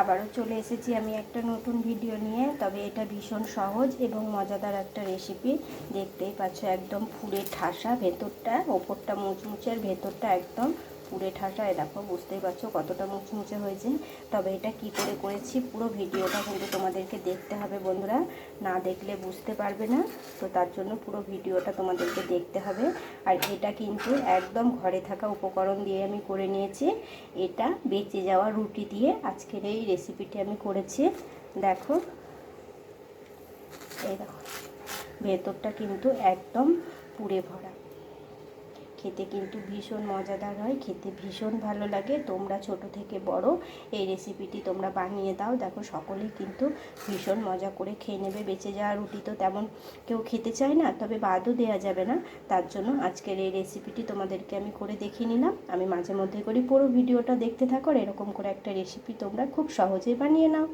আবারও চলে এসেছি আমি একটা নতুন ভিডিও নিয়ে, তবে এটা ভীষণ সহজ এবং মজাদার একটা রেসিপি দেখতেই পাচ্ছ একদম ফুলে ঠাসা ভেতরটা, ওপরটা মুচমুচের ভেতরটা একদম পুরে ঠাসা দেখো, বুঝতেই পারছ কতটা মুচমুচে হয়েছে। তবে এটা কি করে করেছি, পুরো ভিডিওটা কিন্তু তোমাদেরকে দেখতে হবে বন্ধুরা। না দেখলে বুঝতে পারবে না, তো তার জন্য পুরো ভিডিওটা তোমাদেরকে দেখতে হবে। আর এটা কিন্তু একদম ঘরে থাকা উপকরণ দিয়ে আমি করে নিয়েছি। এটা বেঁচে যাওয়া রুটি দিয়ে আজকের এই রেসিপিটি আমি করেছি। দেখো, এই দেখো, ভেতরটা কিন্তু একদম পুড়ে ভরা। খেতে কিন্তু ভীষণ মজাদার হয়, খেতে ভীষণ ভালো লাগে। তোমরা ছোট থেকে বড় এই রেসিপিটি তোমরা বানিয়ে দাও। দেখো সকলেই কিন্তু ভীষণ মজা করে খেয়ে নেবে। বেঁচে যাওয়া রুটি তো তেমন কেউ খেতে চায় না, তবে বাদও দেওয়া যাবে না। তার জন্য আজকের এই রেসিপিটি তোমাদেরকে আমি করে দেখিয়ে নিলাম। আমি মাঝে মধ্যে করি, পুরো ভিডিওটা দেখতে থাকো এরকম করে একটা রেসিপি তোমরা খুব সহজেই বানিয়ে নাও।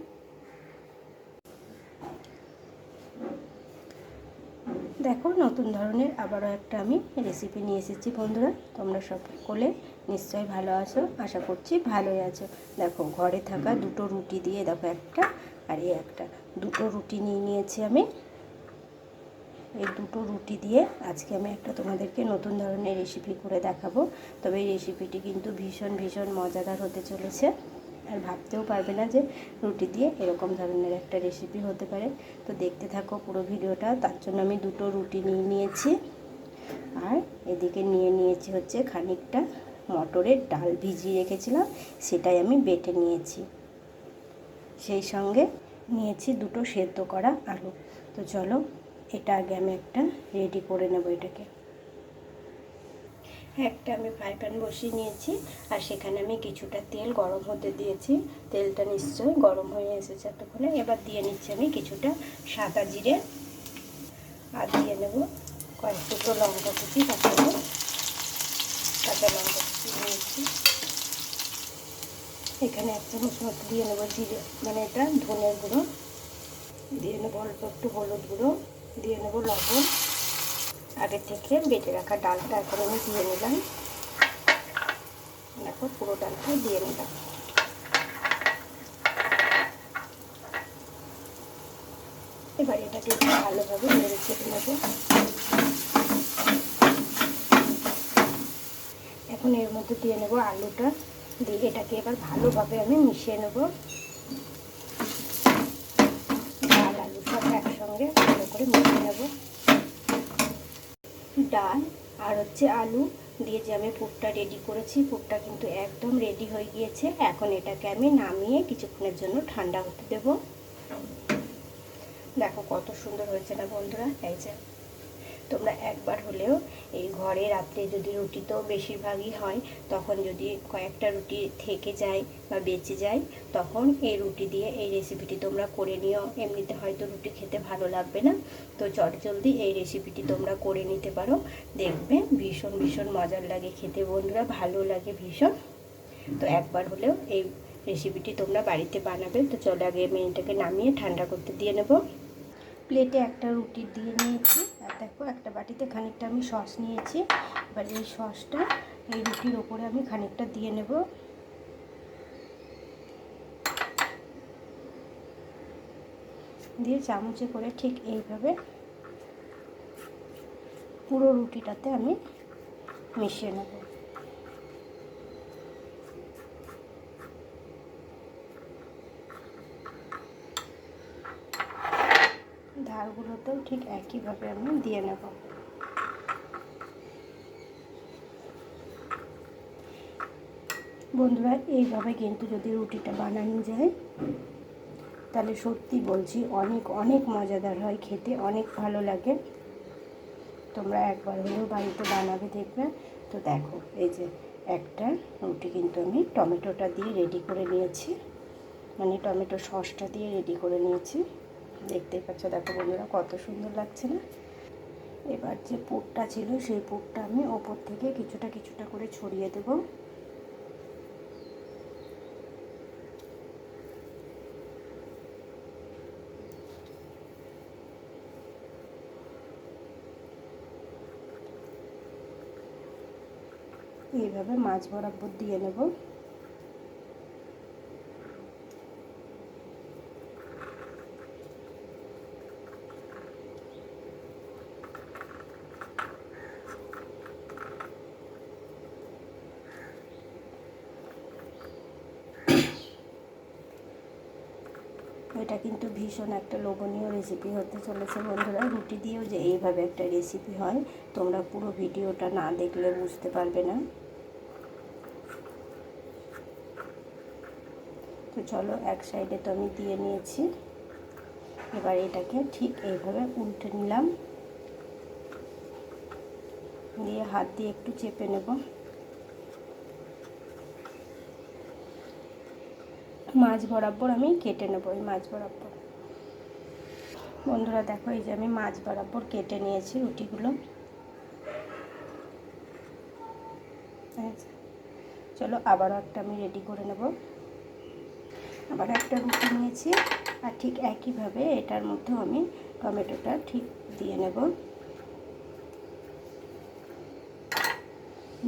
দেখো, নতুন ধরনের আবারও একটা আমি রেসিপি নিয়ে এসেছি বন্ধুরা। তোমরা সব সকলে নিশ্চয়ই ভালো আছো, আশা করছি ভালোই আছো। দেখো, ঘরে থাকা দুটো রুটি দিয়ে, দেখো একটা আর এই একটা। দুটো রুটি নিয়ে নিয়েছি আমি। এই দুটো রুটি দিয়ে আজকে আমি একটা তোমাদেরকে নতুন ধরনের রেসিপি করে দেখাবো। তবে এই রেসিপিটি কিন্তু ভীষণ ভীষণ মজাদার হতে চলেছে। আর ভাবতেও পারবে না যে রুটি দিয়ে এরকম ধরনের একটা রেসিপি হতে পারে। তো দেখতে থাকো পুরো ভিডিওটা, তার জন্য আমি দুটো রুটি নিয়ে নিয়েছি। আর এদিকে নিয়ে নিয়েছি হচ্ছে খানিকটা মটরের ডাল ভিজিয়ে রেখেছিলাম, সেটাই আমি বেটে নিয়েছি। সেই সঙ্গে নিয়েছি দুটো সেদ্ধ করা আলু। তো চলো, এটা আগে আমি একটা রেডি করে নেব এটাকে। একটা আমি ফ্রাই প্যান বসিয়ে নিয়েছি, আর সেখানে আমি কিছুটা তেল গরম হতে দিয়েছি। তেলটা নিশ্চয়ই গরম হয়ে এসেছে এতক্ষণে। এবার দিয়ে নিচ্ছি আমি কিছুটা সাদা জিরে, আর দিয়ে নেব কয়েক টুকরো লঙ্কা কুচি, কাঁচা কাঁচা লঙ্কা কুচি নিয়েছি। এখানে এক চামচ মতো দিয়ে নেব জিরে মানে এটা ধনের গুঁড়ো। দিয়ে নেব অল্প একটু হলুদ গুঁড়ো, দিয়ে নেব লবণ। আগে থেকে বেটে রাখা ডালটা এখন আমি দিয়ে নিলাম। দেখো পুরো ডালটা দিয়ে নিলাম। এবার এটাকে ভালোভাবে নেড়ে চেপে নেব। এখন এর মধ্যে দিয়ে নেব আলুটা। দিয়ে এটাকে এবার ভালোভাবে আমি মিশিয়ে নেব। ডাল, আলুটা একসঙ্গে ভালো করে মিশিয়ে নেব। ডাল আর হচ্ছে আলু দিয়ে যে আমি পুরটা রেডি করেছি, পুরটা কিন্তু একদম রেডি হয়ে গিয়েছে। এখন এটাকে আমি নামিয়ে কিছুক্ষণের জন্য ঠান্ডা হতে দেব। দেখো কত সুন্দর হয়েছে না বন্ধুরা, এই যে। তোমরা একবার হলেও এই ঘরে রাত্রে যদি রুটি তো বেশিরভাগই হয়, তখন যদি কয়েকটা রুটি থেকে যায় বা বেঁচে যায়, তখন এই রুটি দিয়ে এই রেসিপিটি তোমরা করে নিও। এমনিতে হয়তো রুটি খেতে ভালো লাগবে না? তো চট জলদি এই রেসিপিটি তোমরা করে নিতে পারো। দেখবে ভীষণ ভীষণ মজার লাগে খেতে বন্ধুরা, ভালো লাগে ভীষণ। তো একবার হলেও এই রেসিপিটি তোমরা বাড়িতে বানাবে। তো চলো আগে আমি এটাকে নামিয়ে ঠান্ডা করতে দিয়ে নেব। প্লেটে একটা রুটি দিয়ে নিয়েছি। আর দেখো, একটা বাটিতে খানিকটা আমি সস নিয়েছি। এবার এই সসটা এই রুটির ওপরে আমি খানিকটা দিয়ে নেব। দিয়ে চামচে করে ঠিক এইভাবে পুরো রুটিটাতে আমি মিশিয়ে নেব। ধারগুলোতেও ঠিক একইভাবে আমি দিয়ে নেব। বন্ধুরা, এইভাবে কিন্তু যদি রুটিটা বানানো যায় তাহলে সত্যি বলছি, অনেক অনেক মজাদার হয় খেতে, অনেক ভালো লাগে। তোমরা একবার হলেও বাড়িতে বানাবে দেখবে। তো দেখো, এই যে একটা রুটি কিন্তু আমি টমেটোটা দিয়ে রেডি করে নিয়েছি। মানে টমেটো সসটা দিয়ে রেডি করে নিয়েছি। দেখতেই পাচ্ছ, দেখো বন্ধুরা কত সুন্দর লাগছে না? এবার যে পুরটা ছিল, সেই পুরটা আমি ওপর থেকে কিছুটা কিছুটা করে ছড়িয়ে দেব। এইভাবে মাছ বরাবর দিয়ে নেব। এটা কিন্তু ভীষণ একটা লোভনীয় রেসিপি হতে চলেছে বন্ধুরা। রুটি দিয়েও যে এইভাবে একটা রেসিপি হয়, তোমরা পুরো ভিডিওটা না দেখলে বুঝতে পারবে না। তো চলো, এক সাইডে তো আমি দিয়ে নিয়েছি। এবার এটাকে ঠিক এইভাবে উল্টে নিলাম। দিয়ে হাত দিয়ে একটু চেপে নেব। মাছ বরাবর আমি কেটে নেব, এই মাছ বরাবর। বন্ধুরা, দেখো এই যে আমি মাছ বরাবর কেটে নিয়েছি রুটিগুলো। চলো আবারও একটা আমি রেডি করে নেব। আবার একটা রুটি নিয়েছি। আর ঠিক একইভাবে এটার মধ্যেও আমি টমেটোটা ঠিক দিয়ে নেব।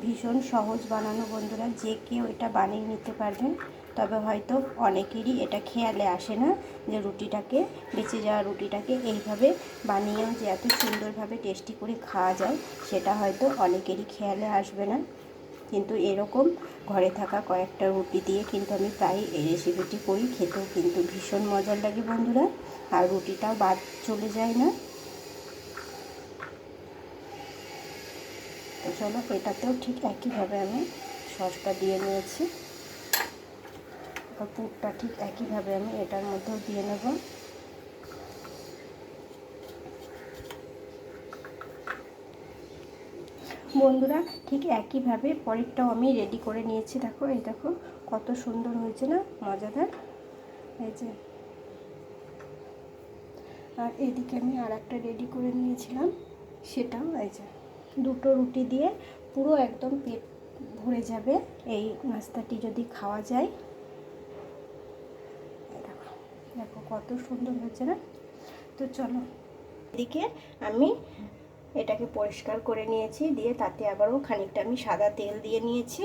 ভীষণ সহজ বানানো বন্ধুরা, যে কেউ এটা বানিয়ে নিতে পারবেন। তবে হয়তো অনেকেরই এটা খেয়ালে আসে না যে রুটিটাকে, বেঁচে যাওয়া রুটিটাকে এইভাবে বানিয়েও যে এত সুন্দরভাবে টেস্টি করে খাওয়া যায়, সেটা হয়তো অনেকেরই খেয়ালে আসবে না। কিন্তু এরকম ঘরে থাকা কয়েকটা রুটি দিয়ে কিন্তু আমি প্রায় এই রেসিপিটি করি। খেতেও কিন্তু ভীষণ মজার লাগে বন্ধুরা। আর রুটিটাও বাদ চলে যায় না। তো চলো, এটাতেও ঠিক একইভাবে আমি সসটা দিয়ে নিয়েছি। পুরটা ঠিক একইভাবে আমি এটার মধ্যেও দিয়ে নেব। বন্ধুরা, ঠিক একইভাবে পরেরটাও আমি রেডি করে নিয়েছি। দেখো, এই দেখো, কত সুন্দর হয়েছে না? মজাদার। এই যে। আর এদিকে আমি আর একটা রেডি করে নিয়েছিলাম, সেটাও এই যে। দুটো রুটি দিয়ে পুরো একদম পেট ভরে যাবে এই নাস্তাটি যদি খাওয়া যায়। দেখো দেখো কত সুন্দর হয়েছে না? তো চলো, এদিকে আমি এটাকে পরিষ্কার করে নিয়েছি, দিয়ে তাতে আবারও খানিকটা আমি সাদা তেল দিয়ে নিয়েছি।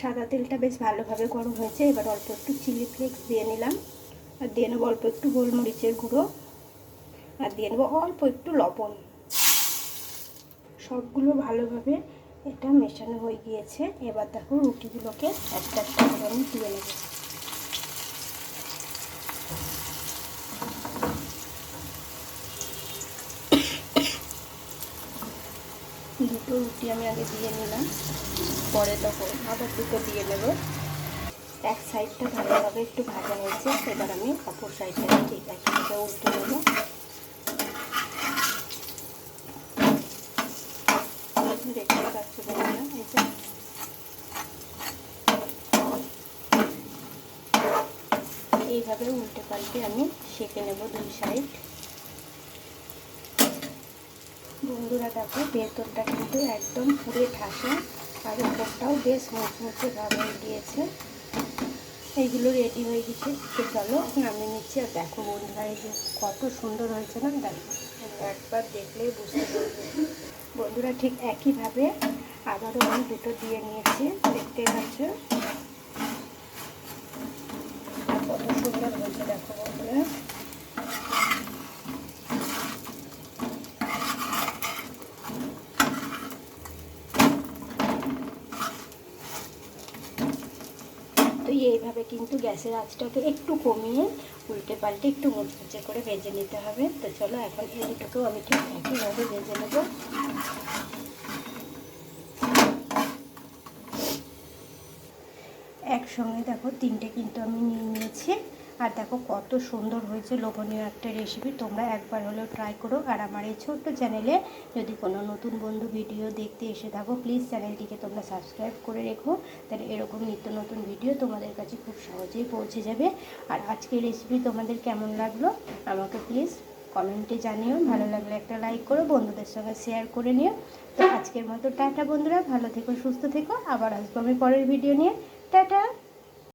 সাদা তেলটা বেশ ভালোভাবে গরম হয়েছে, এবার অল্প একটু চিলি ফ্লেক্স দিয়ে নিলাম। আর দিয়ে নেব অল্প একটু গোলমরিচের গুঁড়ো, আর দিয়ে নেব অল্প একটু লবণ। সবগুলো ভালোভাবে এটা মেশানো হয়ে গিয়েছে। এবার দেখো রুটিগুলোকে একটা একটা করে আমি তুলে নেব। দুটো রুটি আমি আগে দিয়ে নিলাম, পরে তখন আবার দুটো দিয়ে নেব। এক সাইডটা ভালোভাবে একটু ভাজা হয়েছে এবার আমি অপর সাইডটা ঠিক একসাথে উল্টে নেব। দেখতে পাচ্ছ যে। এইভাবে উল্টে পাল্টে আমি সেঁকে নেব দুই সাইড। বন্ধুরা, দেখো ভেতরটা কিন্তু একদম পুরে ঠাসা আর উপরটাও বেশ মুচমুচে ভাব হয়ে গিয়েছে। এইগুলো রেডি হয়ে গেছে তো চলো নামিয়ে নিচ্ছি। আর দেখো বন্ধুরা, এই যে কত সুন্দর হয়েছে না? দেখো, একবার দেখলেই বুঝতে পারবে। বন্ধুরা, ঠিক একইভাবে আবারও আমি দুটো দিয়ে নিয়েছি। দেখতে পাচ্ছ? কত সুন্দর হয়েছে, দেখো বন্ধুরা তো এইভাবে কিন্তু গ্যাসের আঁচটাকে একটু কমিয়ে উল্টে পাল্টে একটু মুচমুচে করে ভেজে নিতে হবে। তো চলো এখন এই দুটোকেও আমি ঠিক একইভাবে ভেজে নেব। একসঙ্গে দেখো তিনটে কিন্তু আমি নিয়ে নিয়েছি। আর দেখো কত সুন্দর হয়েছে লোভনীয় একটা রেসিপি তোমরা একবার হলেও ট্রাই করো। আর আমার এই ছোট্ট চ্যানেলে যদি কোনো নতুন বন্ধু ভিডিও দেখতে এসে থাকো প্লিজ চ্যানেলটিকে তোমরা সাবস্ক্রাইব করে রেখো। তাহলে এরকম নিত্য নতুন ভিডিও তোমাদের কাছে খুব সহজেই পৌঁছে যাবে। আর আজকের রেসিপি তোমাদের কেমন লাগল, আমাকে প্লিজ কমেন্টে জানিও। ভালো লাগলে একটা লাইক করো, বন্ধুদের সঙ্গে শেয়ার করে নিও। তো আজকের মতো টাটা বন্ধুরা, ভালো থেকো, সুস্থ থেকো। আবার আসব আমি পরের ভিডিও নিয়ে। টাটা!